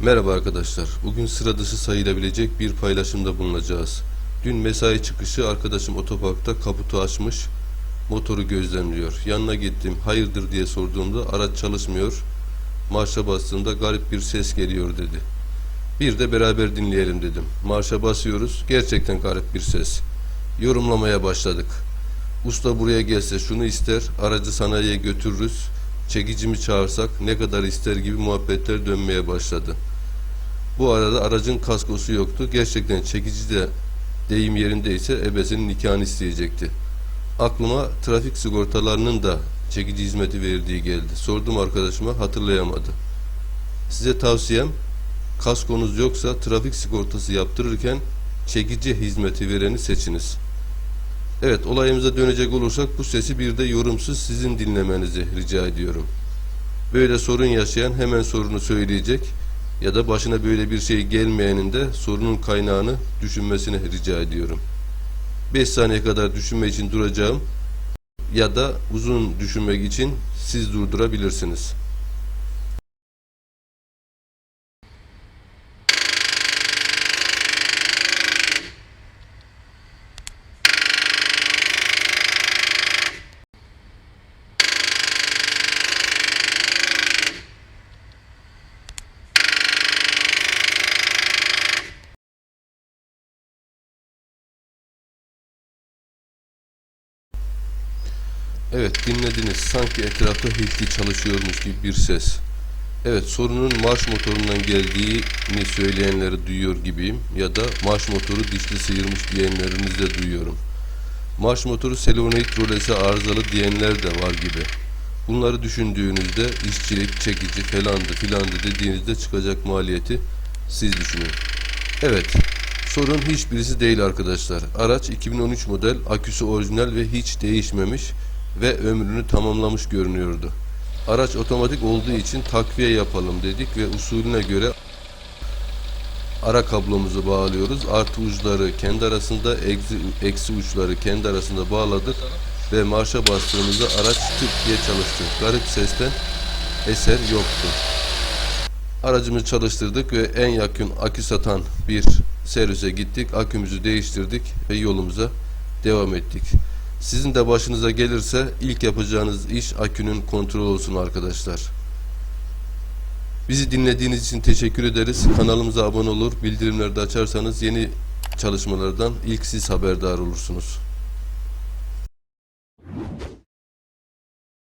Merhaba arkadaşlar. Bugün sıra dışı sayılabilecek bir paylaşımda bulunacağız. Dün mesai çıkışı arkadaşım otoparkta kaputu açmış, motoru gözlemliyor. Yanına gittim, hayırdır diye sorduğumda araç çalışmıyor. Marşa bastığımda garip bir ses geliyor dedi. Bir de beraber dinleyelim dedim. Marşa basıyoruz, gerçekten garip bir ses. Yorumlamaya başladık. Usta buraya gelse şunu ister, aracı sanayiye götürürüz, çekicimi çağırsak ne kadar ister gibi muhabbetler dönmeye başladı. Bu arada aracın kaskosu yoktu. Gerçekten çekici de deyim yerindeyse ebesinin nikahını isteyecekti. Aklıma trafik sigortalarının da çekici hizmeti verdiği geldi. Sordum arkadaşıma hatırlayamadı. Size tavsiyem kaskonuz yoksa trafik sigortası yaptırırken çekici hizmeti vereni seçiniz. Evet olayımıza dönecek olursak bu sesi bir de yorumsuz sizin dinlemenizi rica ediyorum. Böyle sorun yaşayan hemen sorunu söyleyecek ya da başına böyle bir şey gelmeyenin de sorunun kaynağını düşünmesini rica ediyorum. 5 saniye kadar düşünme için duracağım ya da uzun düşünmek için siz durdurabilirsiniz. Evet dinlediniz. Sanki etrafta hilti çalışıyormuş gibi bir ses. Evet sorunun marş motorundan geldiğini söyleyenleri duyuyor gibiyim ya da marş motoru dişli sıyırmış diyenlerinizi de duyuyorum. Marş motoru selenoid rolesi arızalı diyenler de var gibi. Bunları düşündüğünüzde işçilik, çekici falandı filandı dediğinizde çıkacak maliyeti siz düşünün. Evet, sorun hiçbirisi değil arkadaşlar. Araç 2013 model, aküsü orijinal ve hiç değişmemiş ve ömrünü tamamlamış görünüyordu. Araç otomatik olduğu için takviye yapalım dedik ve usulüne göre ara kablomuzu bağlıyoruz. Artı uçları kendi arasında, eksi, eksi uçları kendi arasında bağladık ve marşa bastığımızda araç tık diye çalıştı. Garip sesten eser yoktu. Aracımızı çalıştırdık ve en yakın akü satan bir servise gittik. Akümüzü değiştirdik ve yolumuza devam ettik. Sizin de başınıza gelirse ilk yapacağınız iş akünün kontrol olsun arkadaşlar. Bizi dinlediğiniz için teşekkür ederiz. Kanalımıza abone olur, bildirimleri de açarsanız yeni çalışmalardan ilk siz haberdar olursunuz.